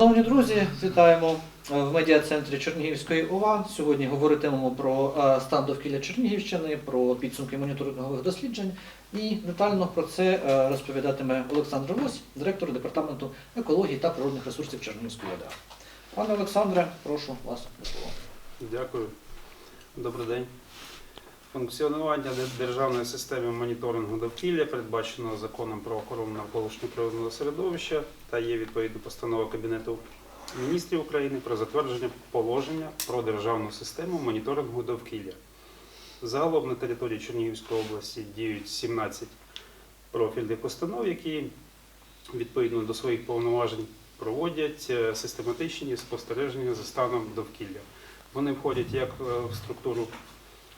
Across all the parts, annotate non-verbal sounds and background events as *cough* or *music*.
Шановні друзі, вітаємо е, в медіа-центрі Чернігівської ОВА. Сьогодні говоритимемо про е, стан довкілля Чернігівщини, про підсумки моніторингових досліджень. І детально про це е, розповідатиме Олександр Вось, директор департаменту екології та природних ресурсів Чернігівської ОДА. Пане Олександре, прошу вас до слова. Дякую. Добрий день. Функціонування державної системи моніторингу довкілля передбачено законом про охорону навколишнього природного середовища та є відповідна постанова Кабінету міністрів України про затвердження положення про державну систему моніторингу довкілля. Загалом на території Чернігівської області діють 17 профільних установ, які відповідно до своїх повноважень проводять е, систематичні спостереження за станом довкілля. Вони входять як е, в структуру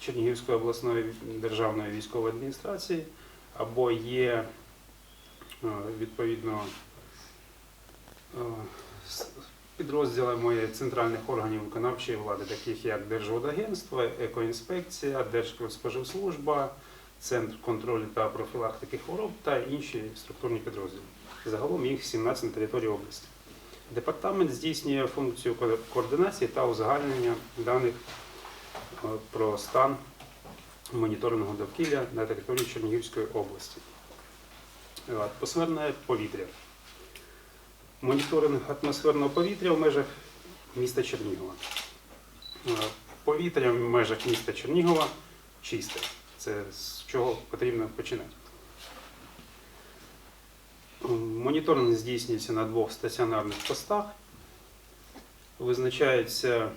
Чернігівської обласної державної військової адміністрації, або є е, відповідно е, підрозділами центральних органів виконавчої влади, таких як Держводагентство, Екоінспекція, Держспоживслужба, Центр контролю та профілактики хвороб та інші структурні підрозділи. Загалом їх 17 на території області. Департамент здійснює функцію координації та узагальнення даних про стан моніторингу довкілля на території Чернігівської області. Атмосферне повітря. Моніторинг атмосферного повітря в межах міста Чернігова. Повітря в межах міста Чернігова чисте. Це з чого потрібно починати. Моніторинг здійснюється на двох стаціонарних постах. Визначається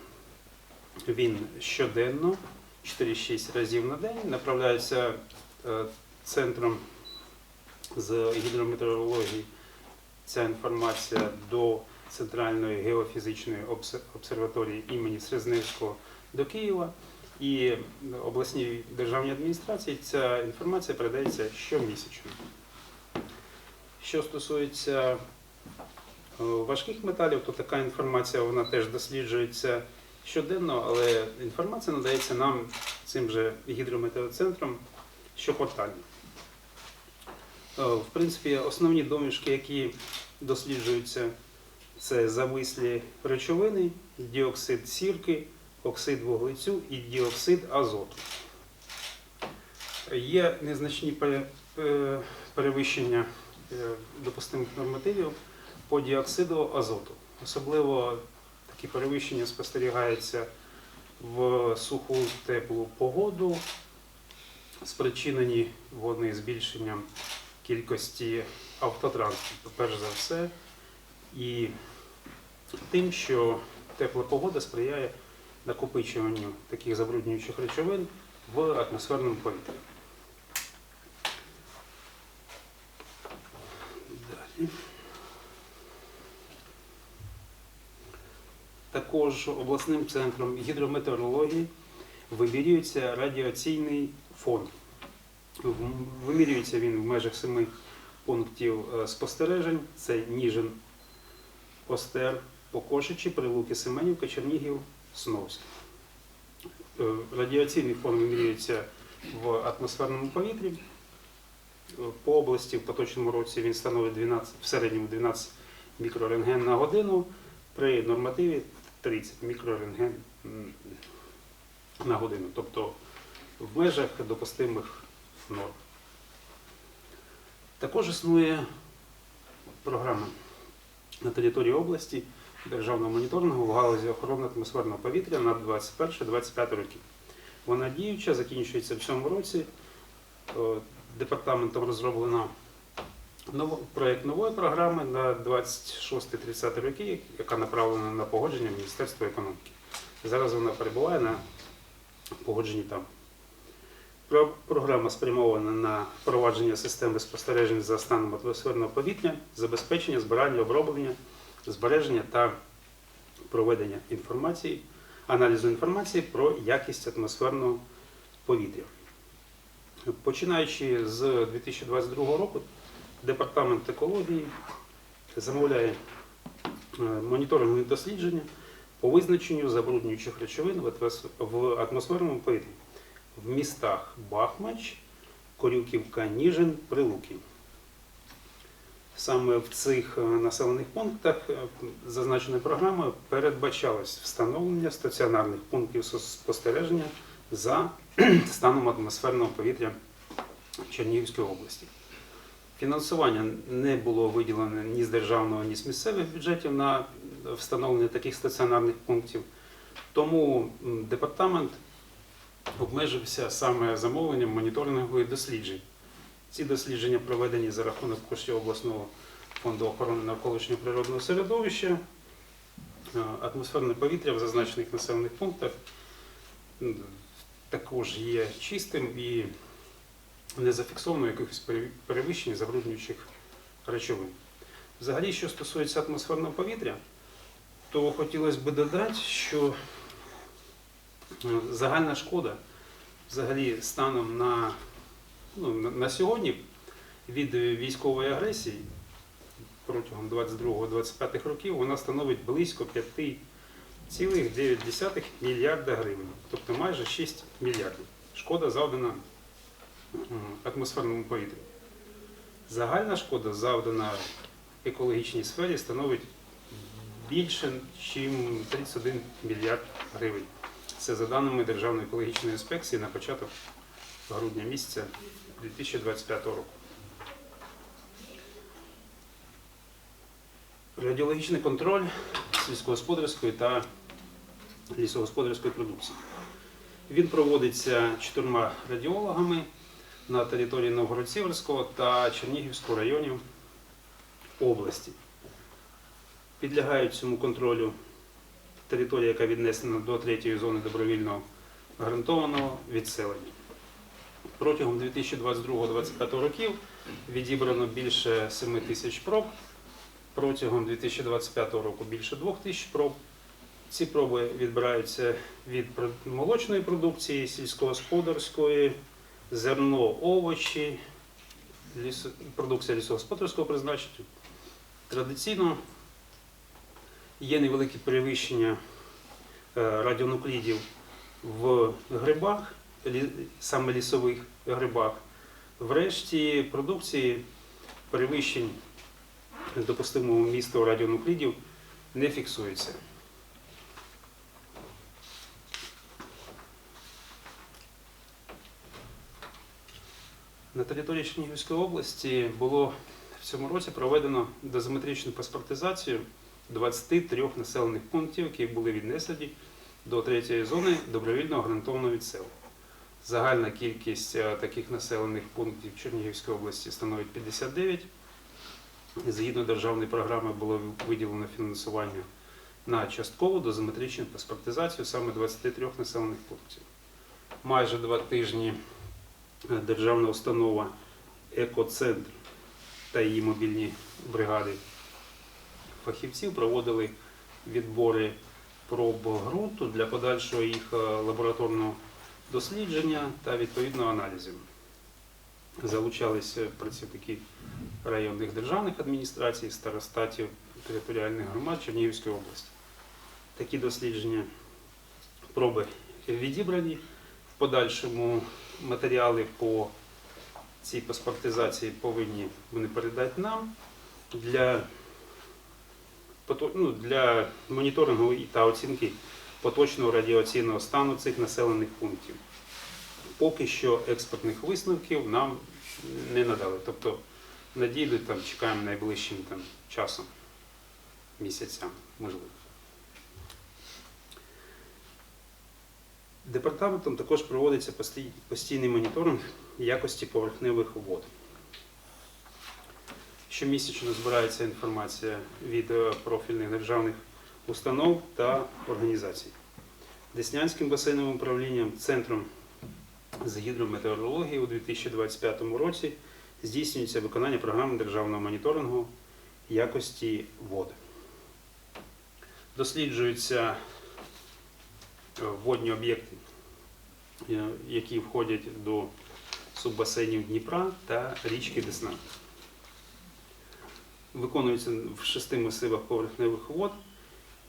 він щоденно, 4-6 разів на день, направляється е, центром з гідрометеорології ця інформація до Центральної геофізичної обсерваторії імені Срезневського до Києва. І обласній державній адміністрації ця інформація передається щомісячно. Що стосується е, важких металів, то така інформація вона теж досліджується щоденно, але інформація надається нам цим же гідрометеоцентром щоквартально. Е, В принципі, основні домішки, які досліджуються, це завислі речовини, діоксид сірки, оксид вуглецю і діоксид азоту. Є незначні е, перевищення е, допустимих нормативів по діоксиду азоту. Особливо такі перевищення спостерігаються в суху теплу погоду, спричинені вони збільшенням кількості автотранспорту, перш за все, і тим, що тепла погода сприяє накопичуванню таких забруднюючих речовин в атмосферному повітрі. Також обласним центром гідрометеорології вимірюється радіаційний фон. Вимірюється він в межах семи пунктів е, спостережень. Це Ніжин, Остер, Покошичі, Прилуки, Семенівка, Чернігів, Сновськ. Е, Радіаційний фон вимірюється в атмосферному повітрі. Е, По області в поточному році він становить 12, в середньому 12 мікрорентген на годину, при нормативі 30 мікрорентген на годину, тобто в межах допустимих норм. Також існує програма на території області державного моніторингу в галузі охорони атмосферного повітря на 21-25 роки. Вона діюча, закінчується в цьому році. Е, Департаментом розроблено проект нової програми на 26-30 роки, яка направлена на погодження Міністерства економіки. Зараз вона перебуває на погодженні там. Програма спрямована на впровадження системи спостережень за станом атмосферного повітря, забезпечення, збирання, оброблення, збереження та проведення інформації, аналізу інформації про якість атмосферного повітря. Починаючи з 2022 року, департамент екології замовляє е, моніторингові дослідження по визначенню забруднюючих речовин в атмосферному повітрі в містах Бахмач, Корюківка, Ніжин, Прилуки. Саме в цих е, населених пунктах е, зазначеною програмою передбачалось встановлення стаціонарних пунктів спостереження за *clears throat* станом атмосферного повітря Чернігівської області. Фінансування не було виділено ні з державного, ні з місцевих бюджетів на встановлення таких стаціонарних пунктів. Тому департамент обмежився саме замовленням моніторингових досліджень. Ці дослідження проведені за рахунок коштів обласного фонду охорони навколишнього природного середовища. Е, Атмосферне повітря в зазначених населених пунктах також є чистим і не зафіксовано якихось пере- перевищень забруднюючих речовин. Взагалі, що стосується атмосферного повітря, то хотілося б додати, що е, загальна шкода взагалі станом на, ну, на- сьогодні від військової агресії протягом 22-25 років вона становить близько 5,9 мільярда гривень, тобто майже 6 мільярдів. Шкода завдана атмосферному повітрю. Загальна шкода, завдана екологічній сфері, становить більше, ніж 31 мільярд гривень. Це за даними Державної екологічної інспекції на початок грудня місяця 2025 року. Радіологічний контроль сільськогосподарської та лісогосподарської продукції. Він проводиться чотирма радіологами на території Новгород-Сіверського та Чернігівського районів області. Підлягають цьому контролю територія, яка віднесена до третьої зони добровільного гарантованого відселення. Протягом 2022-2025 років відібрано більше 7 тисяч проб, протягом 2025 року більше 2 тисяч проб. Ці проби відбираються від молочної продукції, сільськогосподарської, зерно, овочі, ліс- продукція лісогосподарського призначення. Традиційно є невеликі перевищення е, радіонуклідів в грибах, саме лісових грибах. Врешті продукції перевищень допустимого місту радіонуклідів не фіксується. На території Чернігівської області було в цьому році проведено дозиметричну паспортизацію 23 населених пунктів, які були віднесені до третьої зони добровільного гарантованого відселу. Загальна кількість е, таких населених пунктів Чернігівської області становить 59. Згідно державної програми було виділено фінансування на часткову дозиметричну паспортизацію саме 23 населених пунктів. Майже два тижні державна установа Екоцентр та її мобільні бригади фахівців проводили відбори проб ґрунту для подальшого їх е, лабораторного дослідження та відповідного аналізів. Залучалися працівники районних державних адміністрацій, старостатів територіальних громад Чернігівської області. Такі дослідження проби відібрані. В подальшому матеріали по цій паспортизації повинні вони передати нам для, ну, для моніторингу та оцінки поточного радіаційного стану цих населених пунктів. Поки що експертних висновків нам не надали. Тобто надійдуть там, чекаємо найближчим там, часом, місяцям, можливо. Департаментом також проводиться постійний моніторинг якості поверхневих вод. Щомісячно збирається інформація від е, профільних державних установ та організацій. Деснянським басейновим управлінням, Центром з гідрометеорології у 2025 році здійснюється виконання програми державного моніторингу якості вод. Досліджуються водні об'єкти, е, які входять до суббасейнів Дніпра та річки Десна. Виконуються в шести масивах поверхневих вод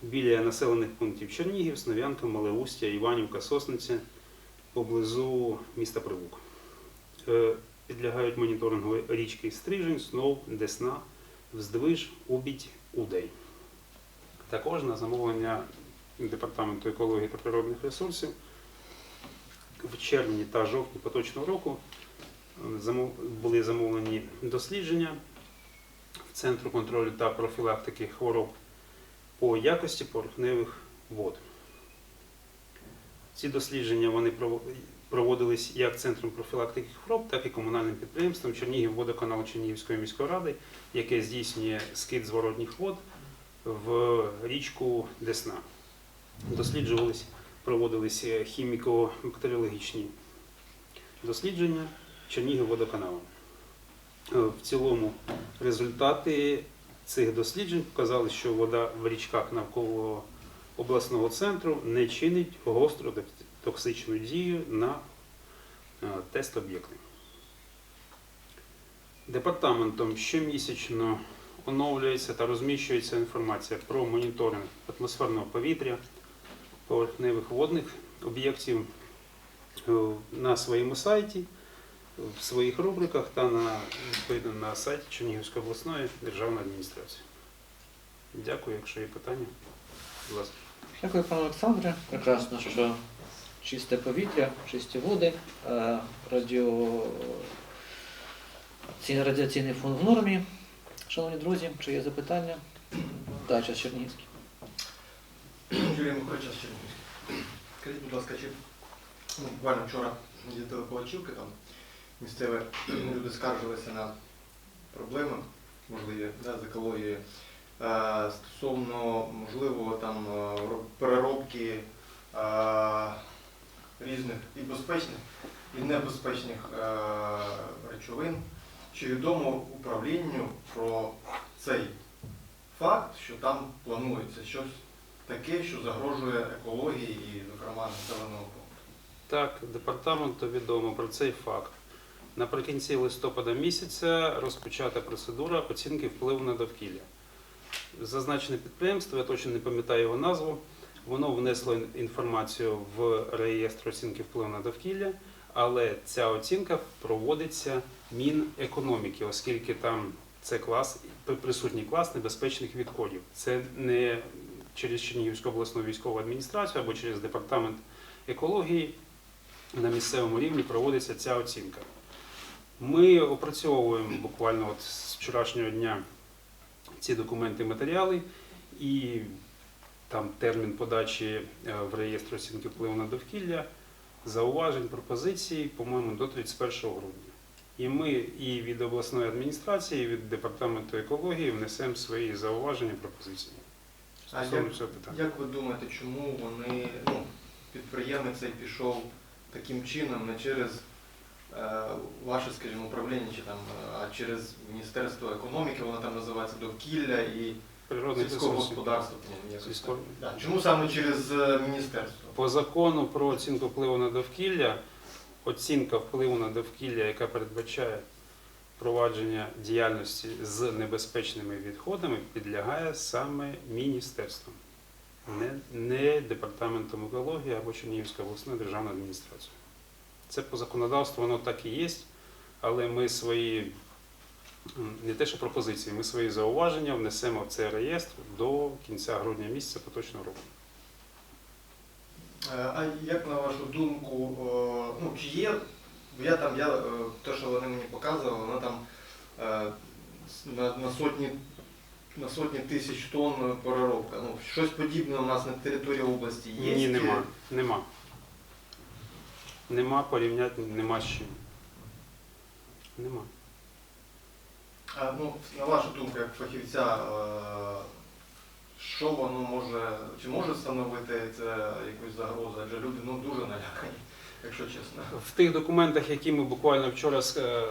біля населених пунктів Чернігів, Снов'янка, Малеустя, Іванівка, Сосниця поблизу міста Прилук. Е, Підлягають моніторингу річки Стрижень, Снов, Десна, Вздвиж, Убідь, Удей. Також на замовлення Департаменту екології та природних ресурсів в червні та жовтні поточного року е, були замовлені дослідження в Центру контролю та профілактики хвороб по якості поверхневих вод. Ці дослідження вони проводились як Центром профілактики хвороб, так і комунальним підприємством Чернігів-Водоканалу Чернігівської міської ради, яке здійснює скид зворотніх вод в річку Десна. Досліджувались, проводились е, хіміко-бактеріологічні дослідження Чернігів-водоканалу. Е, В цілому результати цих досліджень показали, що вода в річках навколо обласного центру не чинить гостру токсичну дію на е, тест-об'єкти. Департаментом щомісячно оновлюється та розміщується інформація про моніторинг атмосферного повітря, поверхневих водних об'єктів е, на своєму сайті, в своїх рубриках та на, відповідно, на сайті Чернігівської обласної державної адміністрації. Дякую, якщо є питання. Будь ласка. Дякую, пане Олександре. Прекрасно, що чисте повітря, чисті води, е, радіо... ці- радіаційний фон в нормі. Шановні друзі, чи є запитання? Так, час Чернігівський. Юрій Миколаївич Чернігівський. Скажіть, будь ласка, чи ну, буквально вчора їздили по Очівки, там місцеві люди скаржилися на проблеми, можливі, да, з екологією, е, стосовно можливо там е, переробки е, різних і безпечних, і небезпечних е, речовин. Чи відомо управлінню про цей факт, що там планується щось таке, що загрожує екології і, зокрема, населеного пункту. Так, департаменту відомо про цей факт. Наприкінці листопада місяця розпочата процедура оцінки впливу на довкілля. Зазначене підприємство, я точно не пам'ятаю його назву, воно внесло інформацію в реєстр оцінки впливу на довкілля, але ця оцінка проводиться Мінекономіки, оскільки там це клас, присутній клас небезпечних відходів. Це не через Чернігівську обласну військову адміністрацію або через департамент екології на місцевому рівні проводиться ця оцінка. Ми опрацьовуємо буквально от з вчорашнього дня ці документи, матеріали, і там термін подачі е, в реєстр оцінки впливу на довкілля, зауважень, пропозицій, по-моєму, до 31 грудня. І ми і від обласної адміністрації, і від департаменту екології внесемо свої зауваження, пропозиції А як- питання. Як ви думаєте, чому вони, ну, підприємець цей пішов таким чином, не через е, ваше, скажімо, управління, чи там, а через Міністерство економіки, воно там називається довкілля і сільського господарства. якось так. Да. Чому саме через е, міністерство? По закону про оцінку впливу на довкілля, оцінка впливу на довкілля, яка передбачає провадження діяльності з небезпечними відходами, підлягає саме міністерством, не, не департаментом екології або Чернігівської обласної державної адміністрації. Це по законодавству воно так і є, але ми свої не те, що пропозиції, ми свої зауваження внесемо в цей реєстр до кінця грудня місяця поточного року. Е, А як на вашу думку, е, ну чи є, я там, я, е, те, що вони мені показували, воно там е, на, на сотні на сотні тисяч тонн переробка. Ну, щось подібне у нас на території області є? Ні, нема. Нема. Нема порівняти, нема з чим. Нема. А, ну, на вашу думку, як фахівця, е, що воно може, чи може становити це якусь загрозу? Адже люди ну, дуже налякані, якщо чесно. В тих документах, які ми буквально вчора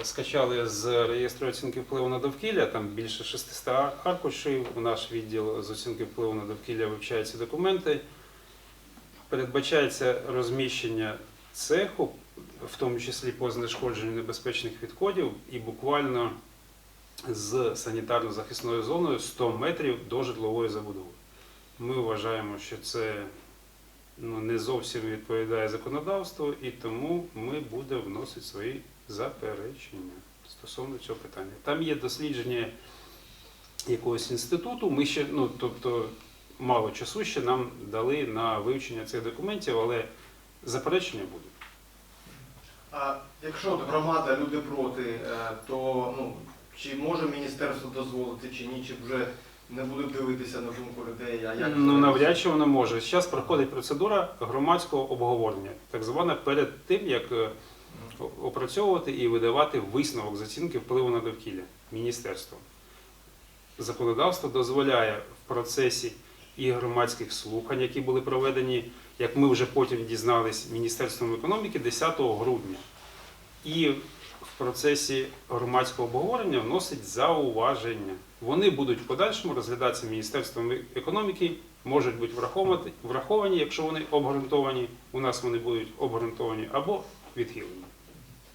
скачали з реєстру оцінки впливу на довкілля, там більше 600 аркушів, у наш відділ з оцінки впливу на довкілля вивчає ці документи. Передбачається розміщення цеху, в тому числі по знешкодженню небезпечних відходів, і буквально з санітарно-захисною зоною 100 метрів до житлової забудови. Ми вважаємо, що це ну, не зовсім відповідає законодавству, і тому ми будемо вносити свої заперечення стосовно цього питання. Там є дослідження якогось інституту. Ми ще, ну тобто, мало часу ще нам дали на вивчення цих документів, але заперечення будуть. А якщо громада, люди проти, е, то ну, чи може міністерство дозволити, чи ні, чи вже не будуть дивитися на думку людей, а як Ну навряд чи воно може. Зараз проходить процедура громадського обговорення, так звана перед тим, як е, опрацьовувати і видавати висновок з оцінки впливу на довкілля міністерством. Законодавство дозволяє в процесі і громадських слухань, які були проведені, як ми вже потім дізнались, Міністерством економіки 10 грудня. І процесі громадського обговорення вносить зауваження. Вони будуть в подальшому розглядатися Міністерством економіки, можуть бути враховані, якщо вони обґрунтовані. У нас вони будуть обґрунтовані або відхилені.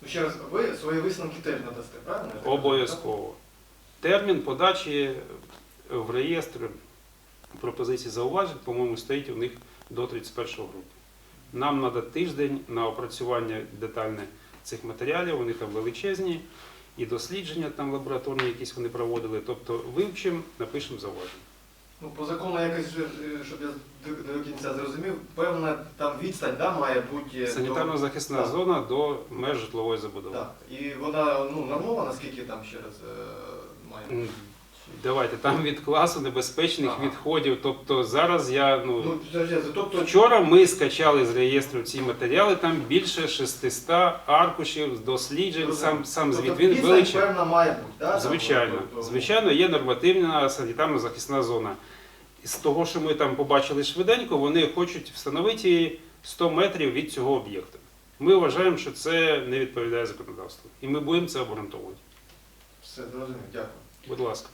Ну, ще раз, ви свої висновки теж надасте, правильно? Обов'язково. Термін подачі в реєстр пропозицій зауважень, по-моєму, стоїть у них до 31 грудня. Нам треба тиждень на опрацювання детальне цих матеріалів, вони там величезні, і дослідження там лабораторні якісь вони проводили. Тобто вивчимо, напишемо зауваження. Ну, по закону якось, е, щоб я до, до кінця зрозумів, певна там відстань да, має бути. Санітарно-захисна до... зона до меж житлової забудови. Так. І вона ну, нормова, наскільки там ще раз е, має? Давайте, там від класу небезпечних Ага. відходів. Тобто зараз я ну, Ну, тобто, Вчора ми скачали з реєстру ці матеріали, там більше 600 аркушів, досліджень, сам, сам тобто звіт він величезний. певна має бути, да? Звичайно, тобто, звичайно, є нормативна санітарно-захисна зона. З того, що ми там побачили швиденько, вони хочуть встановити 100 метрів від цього об'єкту. Ми вважаємо, що це не відповідає законодавству. І ми будемо це обґрунтовувати. Все, зрозумів, дякую. Будь ласка.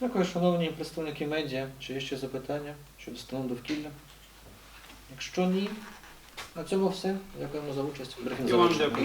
Дякую, шановні представники медіа. Чи є ще запитання щодо стану довкілля? Якщо ні, на цьому все. Дякуємо за участь. Дякую.